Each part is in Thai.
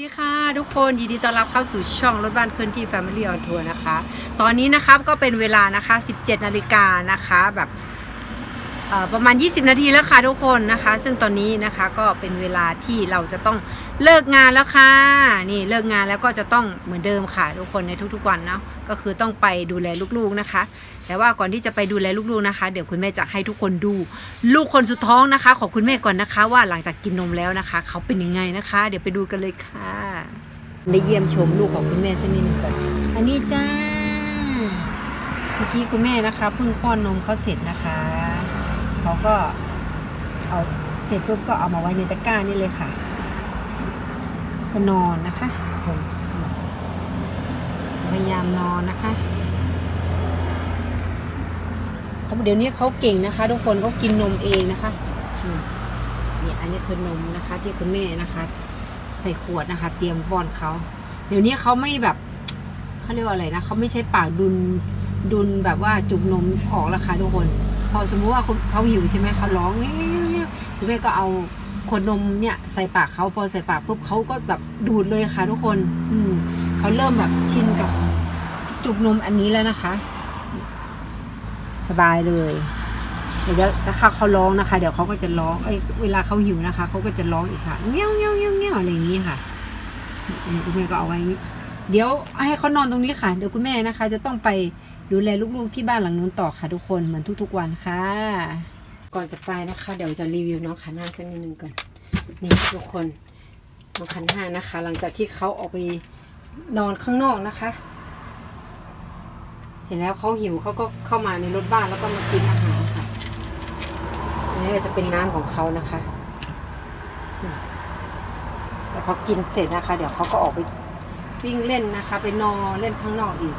สวัสดีค่ะทุกคนยินดีต้อนรับเข้าสู่ช่องรถบ้านเคลื่อนที่ Family on Tour นะคะ ตอนนี้นะครับก็เป็นเวลานะคะ 17 นาฬิกานะคะแบบ ประมาณ 20 นาทีแล้วค่ะทุกคนนะคะ ซึ่งตอนนี้นะคะก็เป็นเวลาที่เราจะต้องเลิกงานแล้วค่ะนี่เลิกงานแล้วก็จะต้องเหมือนเดิมค่ะทุกคนในทุกๆวันเนาะก็คือต้องไปดูแลลูกๆนะคะ แต่ว่าก่อนที่จะไปดูแลลูกๆนะคะ เดี๋ยวคุณแม่จะให้ทุกคนดู ลูกคนสุดท้องนะคะ ของคุณแม่ก่อนนะคะ ว่าหลังจากกินนมแล้วนะคะ เขาเป็นยังไงนะคะ เดี๋ยวไปดูกันเลยค่ะ ได้เยี่ยมชมลูกของคุณแม่สักนิดนึงก่อนอันนี้จ้าเมื่อกี้คุณแม่นะคะเพิ่งป้อนนมเขาเสร็จนะคะ เขาก็เอาเสร็จปุ๊บก็เอามาไว้ในตะกร้านี่เลยค่ะ ก็นอนนะคะคนพยายามนอนนะคะเขาเดี๋ยวนี้เขาเก่งนะคะ ทุกคนเขากินนมเองนะคะมนี่อันนี้คือนมนะคะ ที่คุณแม่นะคะ ใส่ขวดนะคะ เตรียมป้อนเขาเดี๋ยวนี้เขาไม่แบบเขาเรียกว่าอะไรนะเขาไม่ใช้ปากดุนดุนแบบว่าจุกนมออกแล้วค่ะทุกคน พอสมมุติว่าเขาหิวใช่ไหมเขาร้องเงี้ยคุณแม่ก็เอาขวดนมเนี่ยใส่ปากเขาพอใส่ปากปุ๊บเขาก็แบบดูดเลยค่ะทุกคน อืมเขาเริ่มแบบชินกับจุกนมอันนี้แล้วนะคะ สบายเลย เดี๋ยวนะคะเขาร้องนะคะ เดี๋ยวเขาก็จะร้องเอ้ยเวลาเขาหิวนะคะเขาก็จะร้องอีกค่ะเงี้ยวเงี้ยวเงี้ยวเงี้ยวอะไรอย่างนี้ค่ะคุณแม่ก็เอาไว้ เดี๋ยวให้เขานอนตรงนี้ค่ะ เดี๋ยวคุณแม่นะคะ จะต้องไป ดูแลลูกๆที่บ้านหลังนู้นต่อค่ะทุกคนเหมือนทุกๆวันค่ะ ก่อนจะไปนะคะ เดี๋ยวจะรีวิวน้องขันห้าสักนิดนึงก่อนนี่ทุกคนน้องขันห้านะคะ หลังจากที่เขาออกไปนอนข้างนอกนะคะ เสร็จแล้วเขาหิวเขาก็เข้ามาในรถบ้านแล้วก็มากินอาหารค่ะนนี้ก็จะเป็นน้ำของเขานะคะแต่พอกินเสร็จนะคะ เดี๋ยวเขาก็ออกไปวิ่งเล่นนะคะ ไปนอนเล่นข้างนอกอีก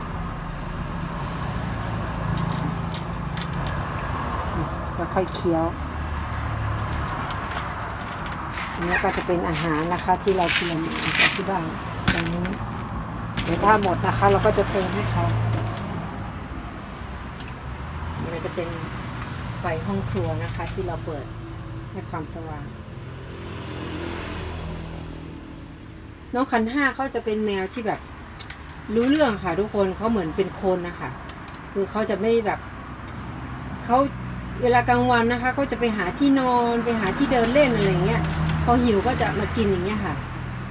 อืม ค่อยเคี้ยวอันนี้ก็จะเป็นอาหารนะคะที่เราเตรียมจากที่บ้านตรงนี้เดี๋ยวถ้าหมดนะคะ เราก็จะเติมให้เขานี่ก็จะเป็นไฟห้องครัวนะคะ ที่เราเปิดให้ความสว่าง น้องคันห้าเขาจะเป็นแมวที่แบบรู้เรื่องค่ะ ทุกคนเขาเหมือนเป็นคนนะคะคือเขาจะไม่แบบเขา เวลากลางวันนะคะเขาจะไปหาที่นอนไปหาที่เดินเล่นอะไรเงี้ย พอหิวก็จะมากินอย่างเงี้ยค่ะ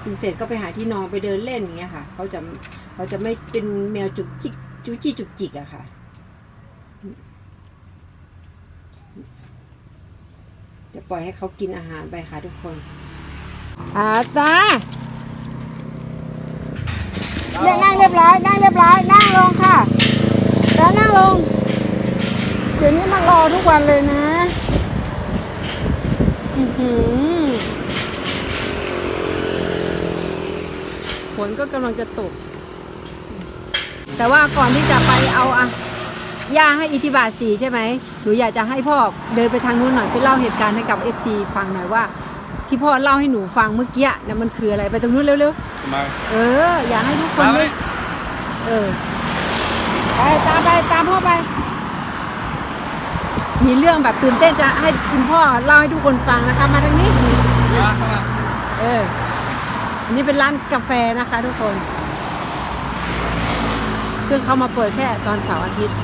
กินเสร็จก็ไปหาที่นอนไปเดินเล่นอย่างเงี้ยค่ะ เขาจะเขาจะไม่เป็นแมวจุกจิกจุกจี้จุกจิกอะค่ะ เดี๋ยวปล่อยให้เขากินอาหารไปค่ะทุกคนอาตาเนี่ยนั่งเรียบร้อยนั่งเรียบร้อยนั่งลงค่ะแล้วนั่งลง เดี๋ยวนี้มารอทุกวันเลยนะ อือหือฝนก็กำลังจะตก แต่ว่าก่อนที่จะไปเอาอะย่าให้อิทธิบาทสีใช่ไหมหนูอยากจะให้พ่อเดินไปทางนู้นหน่อยไปเล่าเหตุการณ์ให้กับ FC ฟังหน่อยว่า ที่พ่อเล่าให้หนูฟังเมื่อกี้เนี่ยมันคืออะไรไปตรงนู้นเร็วมาๆ เออ อยากให้ทุกคนมาไหมได้เออ ไปตามไปตามพ่อไป มีเรื่องแบบตื่นเต้นจะให้คุณพ่อเล่าให้ทุกคนฟังนะคะ มาทางนี้มาเข้ามาเออ อันนี้เป็นร้านกาแฟนะคะ ทุกคน ซึ่งเขามาเปิดแค่ตอนเสาร์อาทิตย์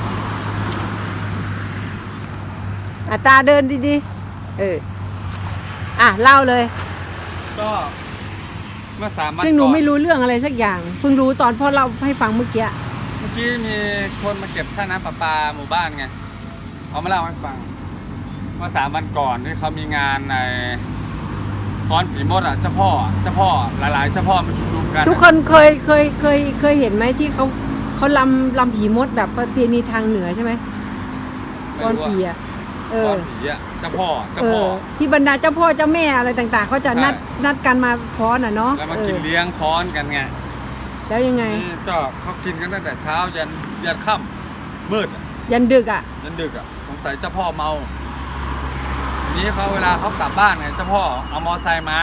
อัตราเดินดีๆ เออ อะเล่าเลย ก็เมื่อสามวันซึ่งหนูก่อไม่รู้เรื่องอะไรสักอย่าง เพิ่งรู้ตอนพ่อเล่าให้ฟังเมื่อกี้ เมื่อกี้มีคนมาเก็บค่าน้ำประปาหมู่บ้านไง เขามาเล่าให้ฟังเมื่อสามวันก่อนที่เขามีงานในฟ้อนผีมดอะเจ้าพ่อเจ้าพ่อหลายๆเจ้าพ่อมาชุมนุมกันทุกคนเคยเคยเคยเคยเห็นไหมที่เขาเขาลำลำผีมดแบบประเพณีทางเหนือใช่ไหมไม่ก้อนรู้ผีอะอะเอฟ้ออนผีอะเจ้าพ่อเจ้าเอพ่ออที่บรรดาเจ้าพ่อเจ้าแม่อะไรต่างๆเขาจะนัดใช่นัดกันมาฟ้อนอะเนาะแล้วมาเอกินอเลี้ยงฟ้อนกันไงแล้วยังไงนี่ก็เขากินกันตั้งแต่เช้ายันยันค่ำมืดอะยันดึกอะยันดึกอะ สงสัยเจ้าพ่อเมาทีนี้เขาเวลาเขากลับบ้านไงเจ้าพ่อเอามอไซค์มา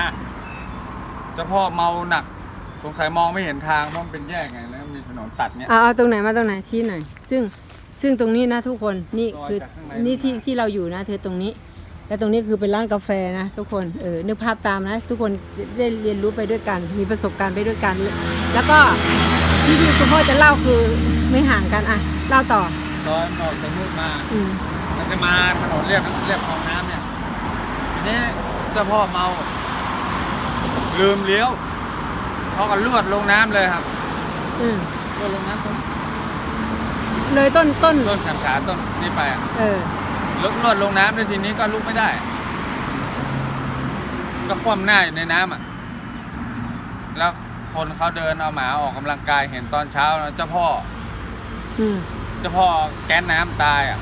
เจ้าพ่อเมาหนัก สงสัยมองไม่เห็นทางเพราะมันเป็นแยกไงแล้วมีถนนตัดเนี้ยเอาเอาตรงไหนมาตรงไหนชี้หน่อย ซึ่งซึ่งตรงนี้นะทุกคนนี่ซอยคือจากข้างในนี่ที่มาที่เราอยู่นะ เธอตรงนี้ แล้วตรงนี้คือเป็นร้านกาแฟนะทุกคนเออนึกภาพตามนะ ทุกคนได้เรียนรู้ไปด้วยกัน มีประสบการณ์ไปด้วยกัน แล้วก็ที่ที่คุณพ่อจะเล่าคือไม่ห่างกันอะเล่าต่อซอยมันออกจากนู่นมา อืมมัน จะมาถนนเรียบเรียบคลองน้ำเนี่ยทีนี้เจ้าพ่อเมา ลืมเลี้ยวเขาก็ลวดลงน้ำเลยครับอืมลวดลงน้ำต้นเลยต้นต้น ต้นสามฉาต้นนี้ไปอะเออ ลวดลวดลงน้ำในทีนี้ก็ลุกไม่ได้ ก็คว่ำหน้าอยู่ในน้ำอะ แล้วคนเขาเดินเอาหมาออกกำลังกายเห็นตอนเช้านะเจ้าพ่ออืม เจ้าพ่อแก๊สน้ำตายอะ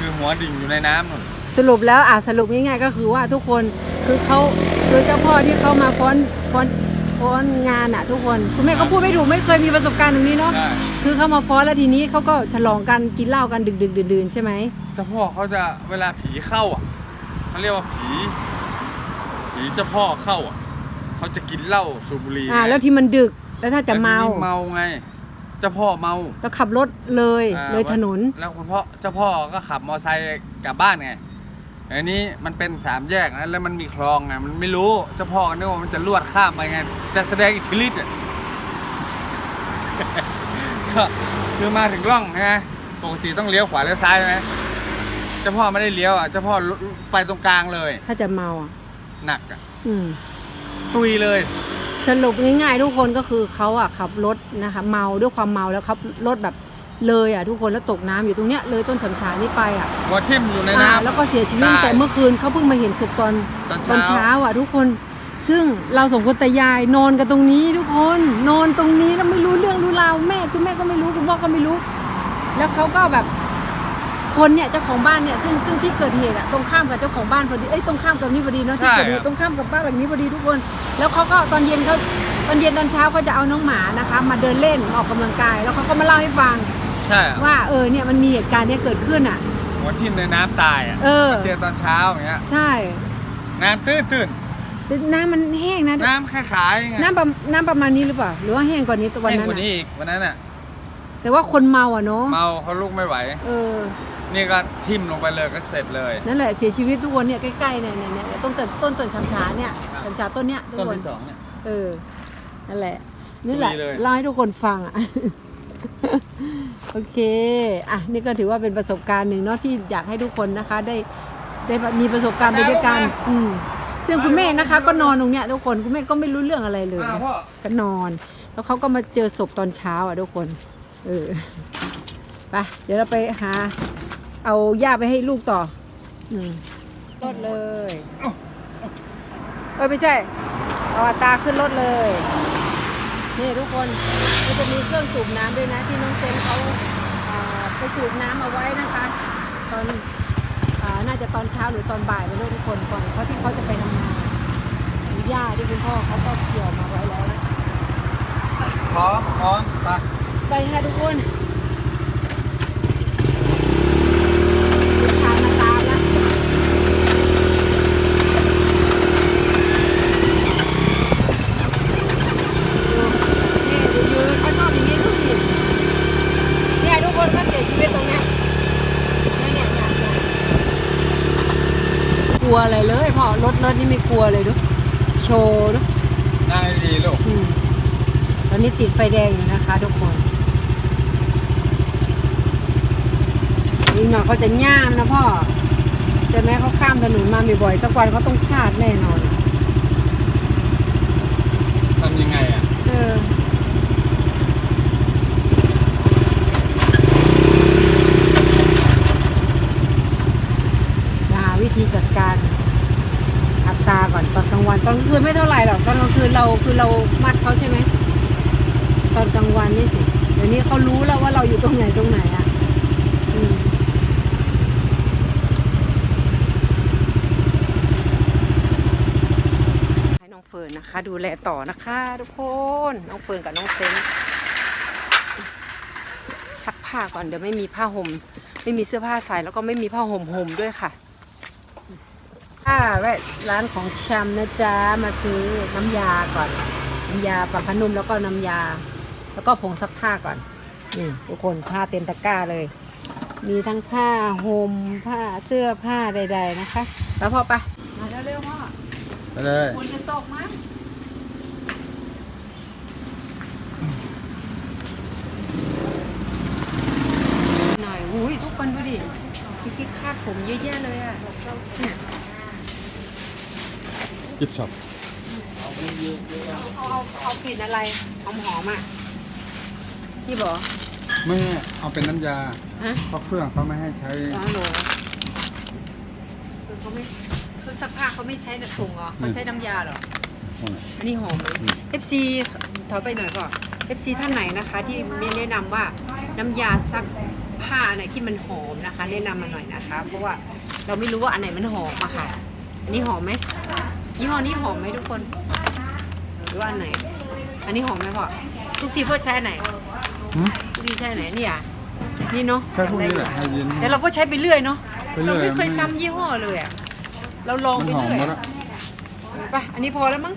คือหัวดิ่งอยู่ในน้ำนู่นสรุปแล้วอะสรุปง่ายๆก็คือว่าทุกคนคือเขาคือเจ้าพ่อที่เขามาฟ้อนฟ้อนฟ้อนงานอะทุกคนคุณแม่ก็พูดไม่ถูกไม่เคยมีประสบการณ์ตรงนี้เนาะใช่คือเขามาฟ้อนแล้วทีนี้เขาก็ฉลองกันกินเหล้ากันดึกดึกๆดื่นๆใช่ไหมเจ้าพ่อเขาจะเวลาผีเข้าอะเขาเรียกว่าผี ผีเจ้าพ่อเข้าอะเขาจะกินเหล้าสูบบุหรี่อ่าไงแล้วที่มันดึกแล้วถ้าจะเมา แล้วทีนี้เมาไง เจ้าพ่อเมาแล้วขับรถเลยอ่าเลยถนน แล้วคุณพ่อเจ้าพ่อก็ขับมอไซค์กลับบ้านไงอันนี้มันเป็นสามแยกนะแล้วมันมีคลองไงมันไม่รู้เจ้าพ่อก็นึกว่ามันจะลวดข้ามไปไงจะแสดงอิทธิฤทธิ์อะ ก็คือมาถึงร่องไงปกติต้องเลี้ยวขวาเลี้ยวซ้ายใช่ไหมเจ้าพ่อไม่ได้เลี้ยวอะเจ้าพ่อไปตรงกลางเลย ถ้าจะเมาอะหนักอะ อืม ตุยเลย สรุปง่ายๆทุกคนก็คือเขาอะขับรถนะคะเมาด้วยความเมาแล้วขับรถแบบเลยอะทุกคนแล้วตกน้ำอยู่ตรงเนี้ยเลยต้นสำชานี่ไปอะหัวทิ่มอยู่ในอ่าน้ำ แล้วก็เสียชีวิตตายตั้งแต่เมื่อคืนเขาเพิ่งมาเห็นศพตอนตอนตอนเช้าเช้า อะทุกคนซึ่งเราสองคนตายายนอนกันตรงนี้ทุกคนนอนตรงนี้แล้วไม่รู้เรื่องรู้ราวแม่คุณแม่ก็ไม่รู้คุณพ่อก็ไม่รู้ แล้วเขาก็แบบ คนเนี่ยเจ้าของบ้านเนี่ยซึ่งซึ่งที่เกิดเหตุอะตรงข้ามกับเจ้าของบ้านพอดีเอ้ยตรงข้ามกับนี่พอดีเนาะที่ใช่เกิดเหครัตุบ ตรงข้ามกับบ้านหลังนี้พอดีทุกคน แล้วเขาก็ตอนเย็นเขาตอนเย็นตอนเช้าเขาจะเอาน้องหมานะคะ มาเดินเล่นออกกำลังกาย แล้วเขาก็มาเล่าให้ฟังใช่อะว่าเออเนี่ยมันมีเหตุการณ์เนี้ยเกิดขึ้นอะหัวทิ่มในน้ำตายอะเออ เจอตอนเช้าอย่างเงี้ยใช่น้ำตื้นตื้นแต่น้ำมันแห้งนะน้ำคล้ายๆไงน้ำประน้ำประมาณนี้หรือเปล่า หรือว่าแห้งกว่านี้ตัววันแห้งนั้นกว่านี้อะอีกวันนั้นอะแต่ว่าคนเมาอะเนาะเมาเขาลุกไม่ไหว เออ นี่ก็ทิ่มลงไปเลยก็เสร็จเลย นั่นแหละเสียชีวิตทุกคนเนี่ยใกล้ๆเนี่ยเนี่ยเนี่ยต้นต้นต้นต้นชำชาเนี่ยชำชาต้นเนี้ยทุกต้นคนที่สองเนี่ย เออนั่นแหละนี่แหละดีเลย เล่าให้ทุกคนฟังอะ โอเคอะนี่ก็ถือว่าเป็นประสบการณ์หนึ่งเนาะที่อยากให้ทุกคนนะคะ ได้ได้มีประสบการณ์ไปด้วยกันอืมซึ่งคุณแม่นะคะ ก็นอนตรงเนี้ยทุกคนคุณแม่ก็ไม่รู้เรื่องอะไรเลยอ้าวพ่อก็นอน แล้วเขาก็มาเจอศพตอนเช้าอะทุกคน เออ ไป เดี๋ยวเราไปหา เอาย่าไปให้ลูกต่อ อืมรถเลย เอ้ยไม่ใช่ เอาอัตราขึ้นรถเลย นี่ทุกคนมันจะมีเครื่องสูบน้ำด้วยนะ ที่น้องเซนเขาอ่าไปสูบน้ำเอาไว้นะคะ ตอนอาน่าจะตอนเช้าหรือตอนบ่ายไม่รู้ทุกคนก่อนเขาที่เขาจะไปทำงานหญ้าที่คุณพ่อเขาก็เกี่ยวมาไว้แล้วนะพร้อมพร้อมไป ไปค่ะทุกคนลูกค้ามาตามแล้วดูนี่ดูยืนข้างนอกอย่างนี้ดูสิเนี่ยทุกคนก็เสียชีวิตตรงเนี้ยเนี่ยเนี่ยเนี่ยเนี่ยก ลัวอะไรเลยพ่อรถรถนี่ไม่กลัวเลยดูโชว์ดูนั่งให้ดีลูกอืมตอนนี้ติดไฟแดงอยู่นะคะ ทุกคนนี่หน่อยเขาจะย่ามนะพ่อแต่แม้เขาข้ามถนนมาบ่อยๆสักวันเขาต้องพลาดแน่นอนทำยังไงอะ เออหาวิธีจัดการอัตราก่อนต อนกลางคืนไม่เท่าไหร่หรอกตอนกลางคืนเราคือเรามัดเขาใช่ไหมตอนกลางวันนี่สิเดี๋ยวนี้เขารู้แล้วว่าเราอยู่ตรงไหนตรงไหนอะให้น้องเฟิร์นนะคะ ดูแลต่อนะคะ ทุกคนน้องเฟิร์นกับน้องเซนซักผ้าก่อนเดี๋ยวไม่มีผ้าห่มไม่มีเสื้อผ้าใส่แล้วก็ไม่มีผ้าห่มห่มด้วยค่ะ ค่ะแวะร้านของชำนะจ๊ะ มาซื้อน้ำยาก่อน น้ำยาปรับผ้านุ่มแล้วก็น้ำยา แล้วก็ผงซักผ้าก่อน นี่ทุกคนผ้าเต็มตะกร้าเลย มีทั้งผ้าห่มผ้าเสื้อผ้าใด ๆ นะคะ แล้วพอไปมาเร็วๆพ่อไปเลยฝนจะตกมั้ยหน่อยอุ้ยทุกคนดูดิมีที่คาดผมเยอะแยะเลยอะเนี่ย กิฟช็อปเอาเอาเอากลิ่นอะไรหอมหอมๆอะพี่บอกไม่เอาเป็นน้ำยาฮะเพราะเครื่องเขาไม่ให้ใช้ อ๋อเหรอคือเขาไม่คือซักผ้าเขาไม่ใช้แต่ถุงเหรอเขาใช้น้ำยาเหรอ อันนี้หอมไหม อืม FC ถอยไปหน่อยก่อน FC ท่านไหนนะคะ ที่แนะนำว่าน้ำยาซักผ้าไหนที่มันหอมนะคะ แนะนำมาหน่อยนะคะ เพราะว่าเราไม่รู้ว่าอันไหนมันหอมอะค่ะ อันนี้หอมไหม ยี่ห้อนี้หอมไหมทุกคน หรือว่าอันไหน อันนี้หอมไหมพ่อทุกทีพ่อใช้อันไหนหืมทุกทีใช้อันไหนนี่อะนี่เนาะใช้พวกนี้แหละให้เย็น แต่เราก็ใช้ไปเรื่อยเนาะไปเรื่เราอย ไม่เคยไม่ซ้ำยี่ห้อเลยอะเราลองมันไปหอมเรื่อยหมดแล้วไปอันนี้พอแล้วมั้ง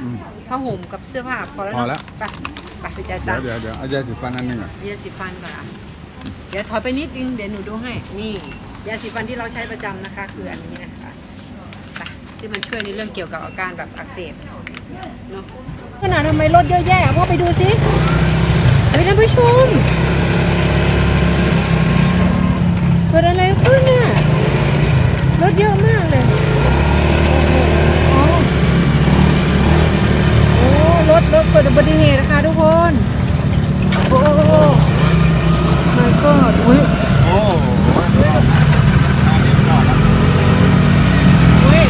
อืม ผ้าห่มกับเสื้อผ้าพอแล้วพอเนาะแล้วไปไปไปจ่ายเดี๋ตัยงวค์ เดี๋ยวเดี๋ยวเอายาสีฟันอันหนึงอะยาสีฟันก่อนอะ เดี๋ยวถอยไปนิดนึง เดี๋ยวหนูดูให้ นี่ ยาสีฟันที่เราใช้ประจำนะคะ คืออันนี้นะคะไป ที่มันช่วยในเรื่องเกี่ยวกับอาการแบบอักเสบเนาะขนาดทำไมรถเยอะแยะพ่อไปดูสิไปท่านผู้ชมเกิดอะไรขึ้นน่ะรถเยอะมากเลยโอ้โหโอ้รถรถเกิดอุบัติเหตุนะคะทุกคน โอ้ my god อุ้ยโอุ้ย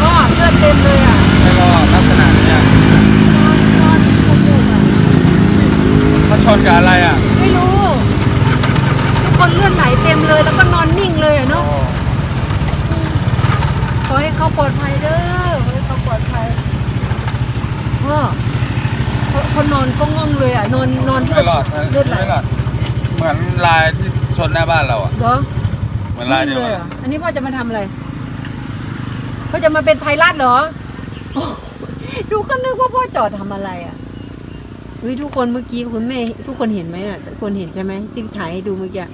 พ่อเลือดเต็มเลยอะแล้วก็ลักษณะเนี้ยนอนนอนขมูกอะเขาชนกับอะไรอะไม่รู้ ทุกคนเลือดไหลเต็มเลย แล้วก็นอนนิ่งเลยอะเนาะขอให้เขาปลอดภัยเด้อขอให้เขาปลอดภัยพ่อเขาเขานอนก็ง่องเลยอะ นอนนอนเลืไม่อดรอดเลือดไหลไม่รอดเหมือนลายที่ชนหน้าบ้านเราอะเหรอเหมือนลายเดียวเลยกัเหรนออันนี้พ่อจะมาทำอะไร พ่อจะมาเป็นไทยรัฐเหรอโอ้ดูก็นึกว่าพ่อจอดทำอะไรอะเฮ้ยทุกคนเมื่อกี้คุณแม่ทุกคนเห็นไหมอะทุกคนเห็นใช่ไหมที่ถ่ายให้ดูเมื่อกี้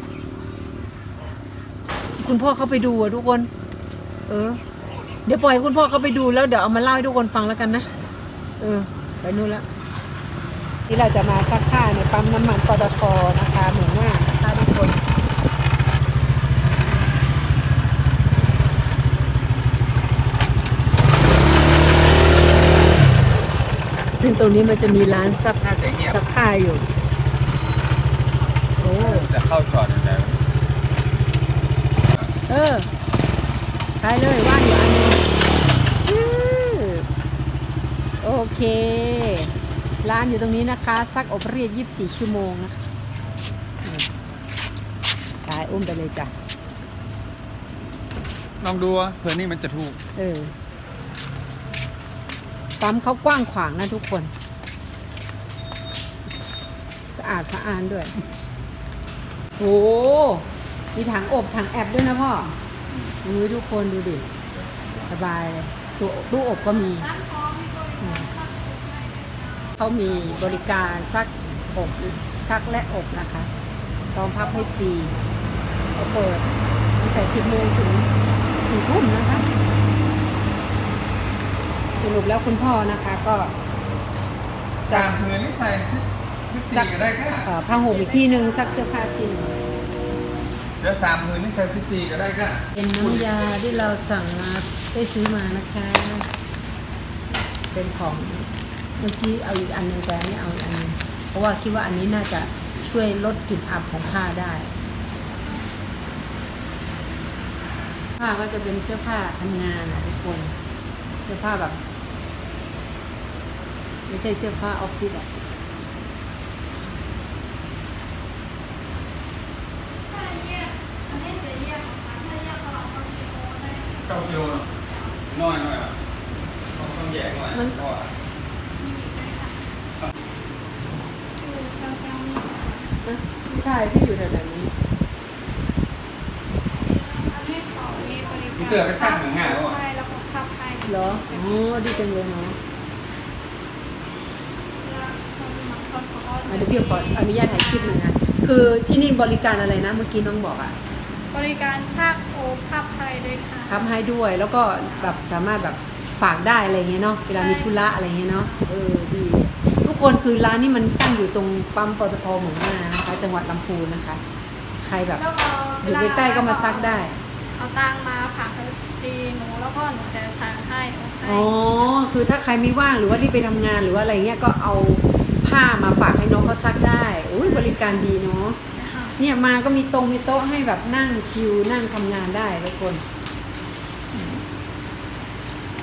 คุณพ่อเขาไปดูอะทุกคน เออ เดี๋ยวปล่อยคุณพ่อเขาไปดูแล้วเดี๋ยวเอามาเล่าให้ทุกคนฟังแล้วกันนะเออ ไปนู่นละที่เราจะมาซักผ้าในปั๊มน้ำมันปตทนะคะเหมือนว่านะคะทุกคน ซึ่ง ตรงนี้มันจะมีร้านซักน่าจะเงียบซักผ้าอยู่ โอ้ จะเข้าจอดยังไงวะเออ ไปเลยว่างอยู่อันนี้อื้อโอเค ร้านอยู่ตรงนี้นะคะ ซักอบรีด24 ชั่วโมงนะคะอืมตายอุ้มไปเลยจ้ะ ลองดูอะเผื่อนี่มันจะถูก เออ ปั๊มเขากว้างขวางนะทุกคน สะอาดสะอานด้วยโหมีถังอบถังแอบด้วยนะพ่อดูทุกคนดูดิ สบายเลยตู้ตู้อบก็มีอืมเขามีบริการซักอบซักและอบนะคะพร้อมพับให้ฟรีเขาเปิดตั้งแต่ 10โมงถึง4ทุ่มนะคะสรุ ปแล้วคุณพ่อนะคะก็สามผืนนี่ใส่สิบสิบสี่ก็ได้ค่ะเอ่อผ้าห่มอีกที่หนึ่งซักเสื้อผ้าที่หนึ่งเดี๋ยวสามผืนนี่ใส่สิบสี่ก็ได้ค่ะเป็นน้ำยาที่เราสั่งมาได้ซื้อมานะคะ เป็นของเมื่อกี้เอาอีกอันหนึ่งแต่อันนี้เอาอีกอันหนึงเพราะว่าคิดว่าอันนี้น่าจะช่วยลดกลิ่นอับของผ้าได้ ผ้าก็จะเป็นเสื้อผ้าทำงานนะทุกคน เสื้อผ้าแบบ ไม่ใช่เสื้อผ้าออฟฟิศอะเก้ากิโลเนอะน้อยหน่อยอะต้องต้องแยกหน่อยมันเพราะว่าใช่พี่อยู่แถวๆนี้พี่เตือนก็สร้างเหมือนง่ายแล้วอะใช่แล้วก็ขับให้เหรอ อ๋อ ดีจังเลยเนาะ แล้วคนบางคน เขาก็อะเดี๋ยวพี่ขออนุญาตถ่ายคลิปหนึ่งนะคือที่นี่บริการอะไรนะ เมื่อกี้น้องบอกอะบริการซากโอภาพไทยด้วยค่ะทำให้ด้วย แล้วก็แบบสามารถแบบฝากได้อะไรเงี้ยเนาะเวลามีธุระอะไรเงี้ยเนาะเออดีทุกคนคือร้านนี้มันตั้งอยู่ตรงปั๊มปตทหมู่ห้านะคะ จังหวัดลำพูนนะคะ ใครแบบแล้วก็อเวยู่ลาใกล้ๆก็มาซักได้ เอาตังมาผักตีหนูแล้วก็หนูจะชาให้ให้อ๋อคือถ้าใครไม่ว่างหรือว่าที่ไปทำงานหรือว่าอะไรเงี้ยก็เอา ผ้ามาฝากให้น้องเขาซักได้อุ้ยบริการดีเนาะค่ะเนี่ยมาก็มีตรงมีโต๊ะให้แบบนั่งชิลนั่งทำงานได้ทุกคน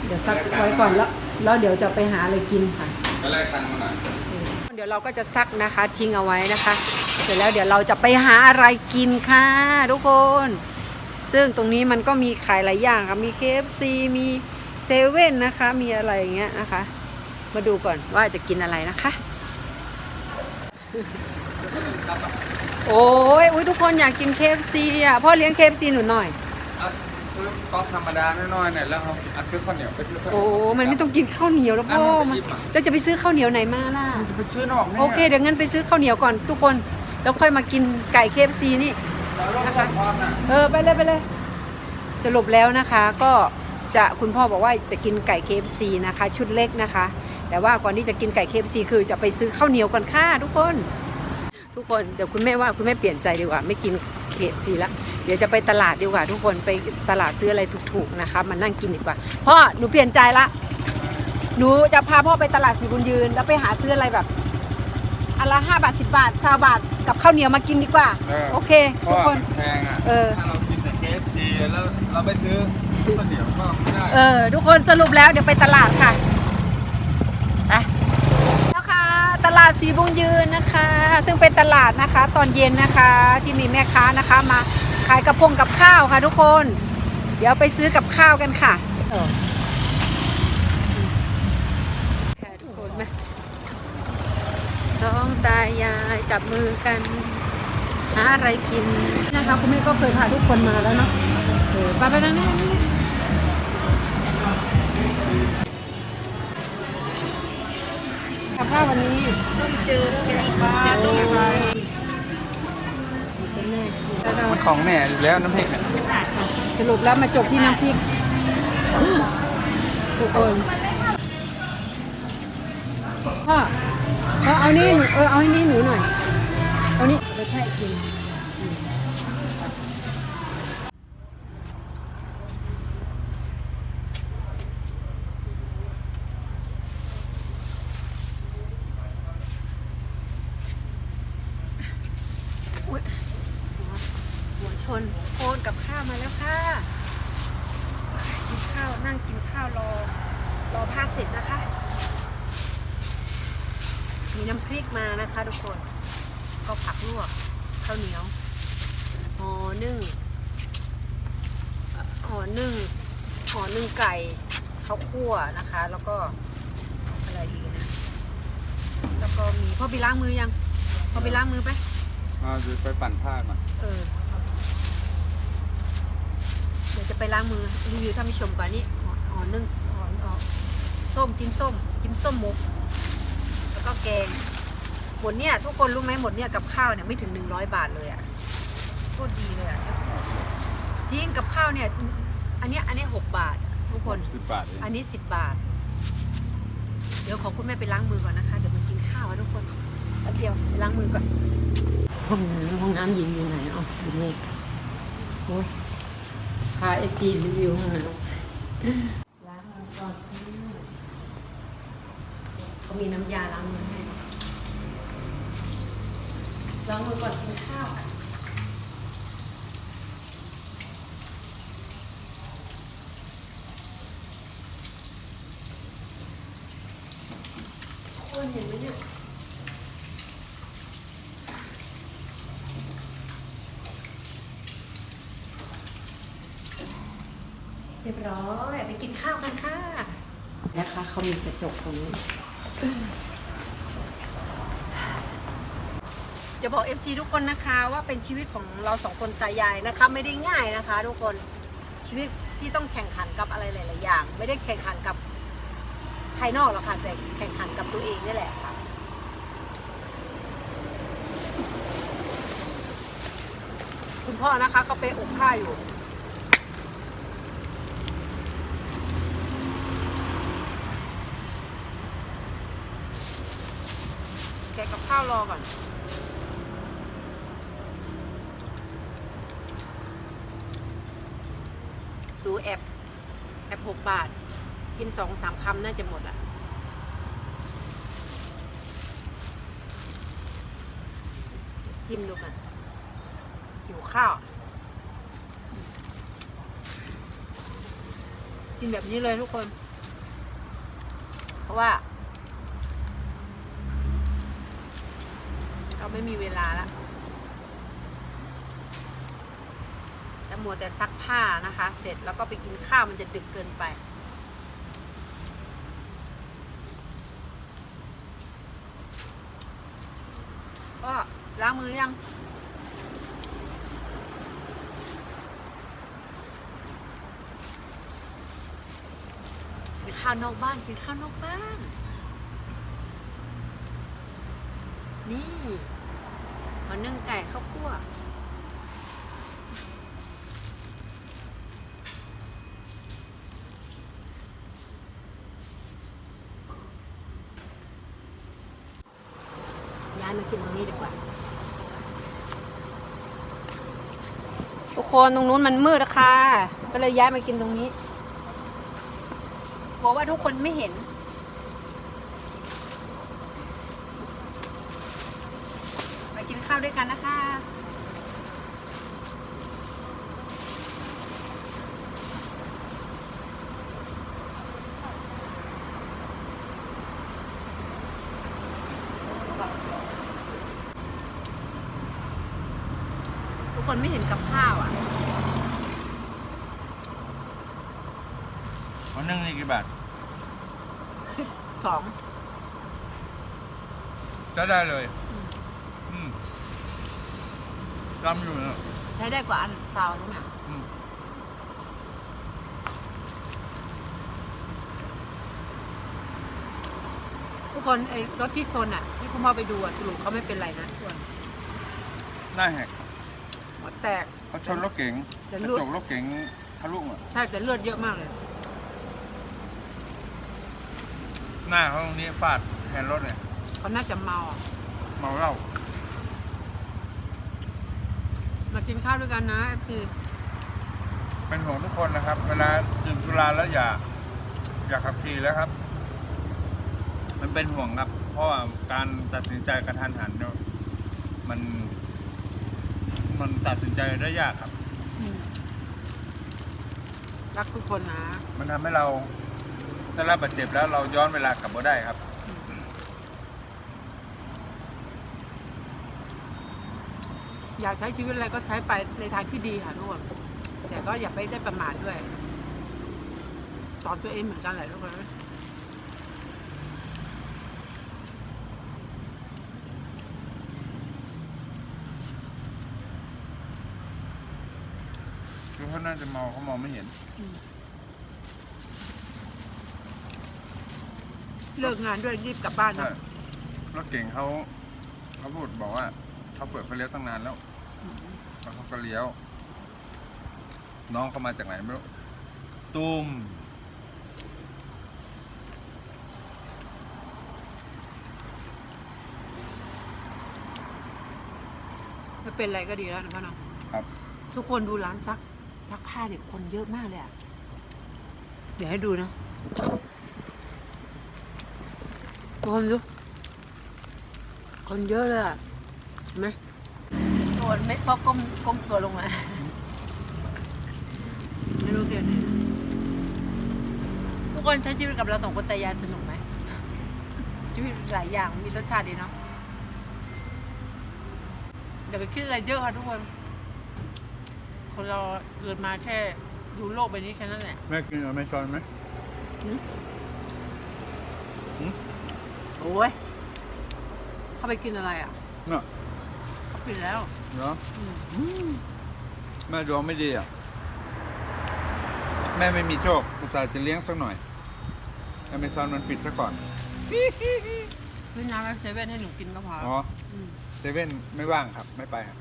เดี๋ยวซักไว้ก่อนแล้วแล้วเดี๋ยวจะไปหาอะไรกินค่ะก็แลกตังค์มาหน่อยเดี๋ยวเราก็จะซักนะคะทิ้งเอาไว้นะคะ เสร็จแล้วเดี๋ยวเราจะไปหาอะไรกินค่ะ ทุกคน ซึ่งตรงนี้มันก็มีขายหลายอย่างค่ะ มี KFC มีเซเว่นนะคะ มีอะไรอย่างเงี้ยนะคะ มาดูก่อนว่าจะกินอะไรนะคะ โอ้ยอุ้ยทุกคนอยากกิน KFC อะพ่อเลี้ยง KFC หนูหน่อย เอาซื้อก๊อกธรรมดาน้อยๆเนี่ยแล้วเอาเอาซื้อข้าวเหนียวไปซื้อข้าวเหนีโอ้ยวมันไม่ต้องกินข้าวเหนียวแล้วพ่ออะมัมันนไปหยิบอะแล้วจะไปซื้อข้าวเหนียวไหนมาล่ะ จะไปซื้อนอกเนี่ยโอเคเดี๋ยวงั้นไปซื้อข้าวเหนียวก่อนทุกคน แล้วค่อยมากินไก่ KFC นี่ เราลงนะคะพร้อมๆน่ะเออไปเลยไปเลย สรุปแล้วนะคะก็จะคุณพ่อบอกว่าจะกินไก่ KFC นะคะ ชุดเล็กนะคะ แต่ว่าก่อนที่จะกินไก่ KFC คือจะไปซื้อข้าวเหนียวก่อนค่ะทุกคน ทุกคนเดี๋ยวคุณแม่ว่าคุณแม่เปลี่ยนใจดีกว่า ไม่กิน KFC ละเดี๋ยวจะไปตลาดดีกว่า ทุกคนไปตลาดซื้ออะไรถูกๆนะคะมานั่งกินดีกว่าพ่อหนูเปลี่ยนใจละหนูจะพาพ่อไปตลาดสีบุญยืน แล้วไปหาซื้ออะไรแบบอันละห้าบาทสิบาทสาบาทกับข้าวเหนียวมากินดีกว่าโอเคเพทุราะกว่าคนมันแพงอะเออ ถ้าเรากินแต่ KFC แล้วเราไปซื้อข้าวเหนียวก็ไม่ได้ เออ ทุกคนสรุปแล้วเดี๋ยวไปตลาดค่ะไปแล้วค่ะ ต ลาดสีบุญยืนนะคะ ซึ่งเป็นตลาดนะคะ ตอนเย็นนะคะที่มีแม่ค้านะคะมาขายกระพงกับข้าวค่ะทุกคน เดี๋ยวไปซื้อกับข้าวกันค่ะค่ะทุกคนไหมสองตายายจับมือกันหาอะไรกินนะคะคุณแม่ก็เคยพาทุกคนมาแล้วเนาะไปไปนั่งนี่ ข้าววันนี้ต้มจืดแกงปลาต้มไก่เป็นแน่แล้วเรามันของแม่อยู่แล้วน้ำพริกเนี่ยสรุปแล้วมาจบที่น้ำพริกทุกคนพ่อเอาเอานี่หนูเออเอาให้นี่หนูหน่อย เอานี่ไปแค่กิน อุ๊ยหัวชนโคนกับข้าวมาแล้วค่ะ กินข้าวนั่งกินข้าวรอ รอผ้าเสร็จนะคะ มีน้ำพริกมานะคะทุกคน ก็ผักลวกข้าวเหนียวห่อนึ่งห่อนึ่งห่อนึ่งไก่ข้าวคั่วนะคะ แล้วก็อะไรอีกนะ แล้วก็มีพ่อไปล้างมือยังพ่อไปล้างมือไปเอาจะไปปั่นผ้าก่อนเออเดี๋ยวจะไปล้างมือรีวิวท่านผู้ชมก่อนนี่อ๋ออ๋อนึ่งอ๋ออ๋อส้มจิ้มส้มจิ้มส้มหมกแล้ว ก็แกงหมดเนี่ยทุกคนรู้ไหมหมดเนี่ยกับข้าวเนี่ยไม่ถึงหนึ่งร้อยบาทเลยอะ่ะโคตรดีเลยอะ่ะจริงกับข้าวเนี่ย อันเนี้ยอันนี้หกบาท ทุกคนสิบบาทเองอันนี้สิบบาท เดี๋ยวขอคุณแม่ไปล้างมือก่อนนะคะ เดี๋ยวมากินข้าวอะทุกคนแป๊บเดียวไปล้างมือก่อนห้องน้ำห้องน้ำหญิงอยู่ไหนอ๋ออยู่นี่โอ้ยพาเอฟซีรีวิวห้องน้ำล้างมือก่อนเขา มีน้ำยาล้างมือให้ล้างมือก่อนกินข้าวค่ะคนเห็นไหมเนี่ยเรียบร้อยไปกินข้าวกันค่ะ นะคะเขามีกระจกตรงนี้ จะบอก FC ทุกคนนะคะว่าเป็นชีวิตของเราสองคนตายายนะคะ ไม่ได้ง่ายนะคะ ทุกคนชีวิตที่ต้องแข่งขันกับอะไรหลายๆอย่าง ไม่ได้แข่งขันกับภายนอกหรอกค่ะแต่แข่งขันกับตัวเองนี่แหละค่ะคุณพ่อนะคะเขาไปอบผ้าอยู่ แกะกับ ข้าวรอก่อนดูแอบแอบหกบาท กินสองสามคำน่าจะหมดอะจิ้มดูกันหิวข้าว กินแบบนี้เลยทุกคน เพราะว่า เรา ไม่มีเวลาละแต่มัวแต่ซักผ้านะคะ เสร็จแล้วก็ไปกินข้าวมันจะดึกเกินไป ก็ล้างมือยังกินข้าวนอกบ้านกินข้าวนอกบ้านมานึ่งไก่ข้าวคั่ว ย้ายมากินตรงนี้ดีกว่า ทุก คนตรงนู้นมันมืดนะค่ะ ก็เลยย้ายมากินตรงนี้กลัวว่าทุกคนไม่เห็น มากินข้าวด้วยกันนะคะ ทุกคนไม่เห็นกับข้าวอะ วันนึงนี่กี่บาท สิบสอง ก็ ได้เลย อืมจำอยู่นะใช้ได้กว่าอันซาวใช่ไหมอืมทุกคนไอ้รถที่ชนอะ ที่คุณพ่อไปดูอะสรุปเขาไม่เป็นไรนะทุกคนหน้าแหกหัวแตก เขาชนรถเก๋งเดี๋กยวระเลือดจกรถเก๋งทะลุอะ ใช่แต่เลือดเยอะมากเลย หน้าเขาตรงนี้ฟาดแฮนด์รถเนี่ย เขาน่าจะเมาอะเมาเหล้ามากินข้าวด้วยกันนะคือเป็นห่วงทุกคนนะครับ เวลาดื่มสุราแล้วอย่า อย่าขับขี่แล้วครับ มันเป็นห่วงครับ เพราะว่าการตัดสินใจกระทันหันเนี่ยมัน มันตัดสินใจได้ยากครับ อืมรักทุกคนนะ มันทำให้เราได้รับบาดเจ็บแล้วเราย้อนเวลากลับมาได้ครับ อยากใช้ชีวิตอะไรก็ใช้ไปในทางที่ดีค่ะทุกคนแต่ก็อย่าไปได้ประมาทด้วยสอนตัวเองเหมือนกันแหละทุกคนคือเขาน่าจะเมาเขามองไม่เห็น เลิกงานด้วยรีบกลับบ้านใช่นะ รถเก่งเขาเขาพูดบอกว่าเขาเปิดไฟเลี้ยวตั้งนานแล้ว แล้วเขาก็เลี้ยว น้องเขามาจากไหนไม่รู้ตูมไม่เป็นไรก็ดีแล้วนะพ่อเนาะครับ ทุกคนดูร้านซักซักผ้าเนี่ยคนเยอะมากเลยอะเดี๋ยวให้ดูนะทุกคนดู คนเยอะเลยอะเห็นไหม ตัวไม่พอก้มก้มตัวลงมาไม่รู้เดี๋ยวนี้ทุกคนใช้ชีวิตกับเราสองคนแต่ยายสนุกไหมชีวิตหลายอย่างมีรสชาติดีเนาะอย่าไปคิดอะไรเยอะค่ะทุกคน คนเราเกิดมาแค่ดูโลกใบนี้แค่นั้นแหละแม่กินอเมซอนไหมโอ้ย เข้าไปกินอะไรอะเนาะเขา ปิดแล้วเนาะแม่ดวงไม่ดีอะ แม่ไม่มีโชคอุตส่าห์จะเลี้ยงสักหน่อยอเมซอนมันปิดซะก่อนซื้อน้ำไว้เซเว่นให้หนูกินก็พออ๋อเซเว่นไม่ว่างครับ ไม่ไปครับ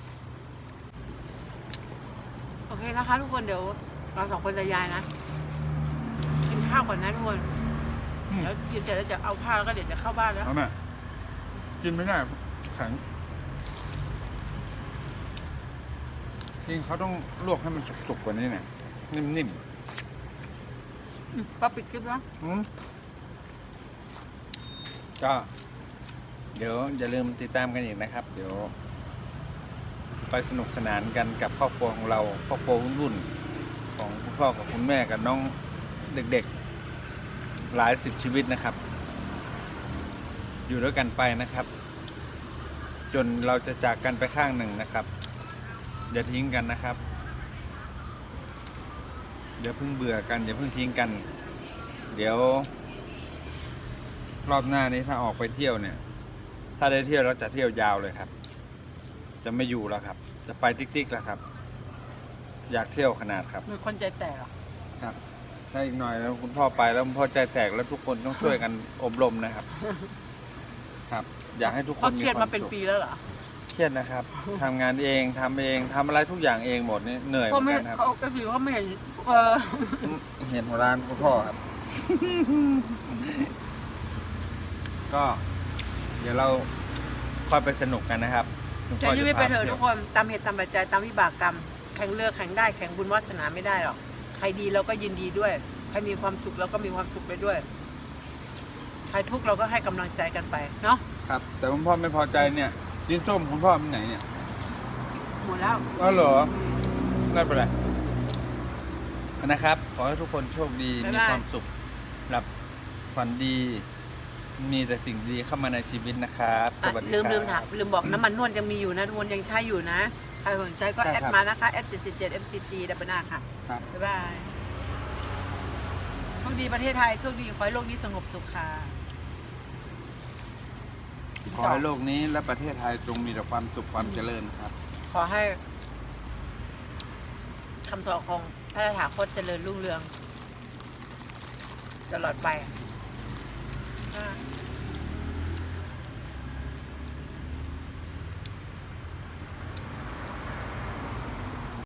โอเคนะคะ ทุกคนเดี๋ยวเราสองคนจะยายนะ กินข้าวก่อนนะทุกคนเดี๋ยวกินเสร็จแล้วจะเอาผ้าแล้วก็เดี๋ยวจะเข้าบ้านแล้วกินไม่ได้แข็ง จริงเขาต้องลวกให้มันสุกๆกว่านี้เนี่ยนิ่มป้าปิดคลิปแล้ว ๆอืมก็ เดี๋ยวอย่าลืมติดตามกันอีกนะครับ เดี๋ยว ไปสนุกสนานกันกับครอบครัวของเราครอบครัวรุ่นๆของคุณพ่อกับคุณแม่กับน้องเด็กๆ หลายสิบชีวิตนะครับ อยู่ด้วยกันไปนะครับ จนเราจะจากกันไปข้างหนึ่งนะครับ อย่าทิ้งกันนะครับอย่าเพิ่งเบื่อกันอย่าเพิ่งทิ้งกัน เดี๋ยว รอบหน้านี้ถ้าออกไปเที่ยวเนี่ย ถ้าได้เที่ยวเราจะเที่ยวยาวเลยครับ จะไม่อยู่แล้วครับ จะไปติ๊กๆแล้วครับ อยากเที่ยวขนาดครับมีคนใจแตกเหรอครับ ถ้าอีกหน่อยแล้วคุณพ่อไปแล้วคุณพ่อใจแตกแล้วทุกคนต้องช่วยกันอบรมนะครับ ครับ อยากให้ทุกคเขานเคมีรียดความามเป็นสุข ปีแล้วเหรอเค รียดนะครับ ทำงานเองทำเองทำอะไรทุกอย่างเองหมดนี่เหนื่อยเหเขามือนไม่กันครับ เขากระสิวเขาไม่เห็นเออ เห็นหัวร้านคุณพ่อครับ ก็ เดี๋ยวเราค่อยไปสนุกกันนะครับคุณพ่ใช้อชีวิตไปเถอะจะพาทุกคนตามเหตุตามปัจจัยตามวิบากกรรม แข่งเรือแข่งได้แข่งบุญวาสนาไม่ได้หรอก ใครดีเราก็ยินดีด้วย ใครมีความสุขเราก็มีความสุขไปด้วย ใครทุกข์เราก็ให้กำลังใจกันไปเนาะ ครับ แต่คุณพ่อไม่พอใจเนี่ย ยินส้มคุณพ่อเป็นไหนเนี่ยหมดแล้วอ๋อเหรอไม่เป็นไรนะครับ ขอให้ทุกคนโชคดีบ๊ายมีบายความสุขหลับฝันดี มีแต่สิ่งดีเข้ามาในชีวิตนะครับ สวัสดีลืมครับลืมถามลืมบอกน้ำมันนวดยังมีอยู่นะทุกคนยังใช้อยู่นะ ใครสนใจก็ใช่แอครัดบมานะคะแอด77 MCG ดับเบิลนาค่ะครับบ๊ายบาย โชคดีประเทศไทย โชคดีขอให้โลกนี้สงบสุขค่ะ ขอให้โลกนี้และประเทศไทยจงมีแต่ความสุขความเจริญครับ ขอให้คำสอนของพระถาคตเจริญรุ่งเรือง ตลอดไปอะ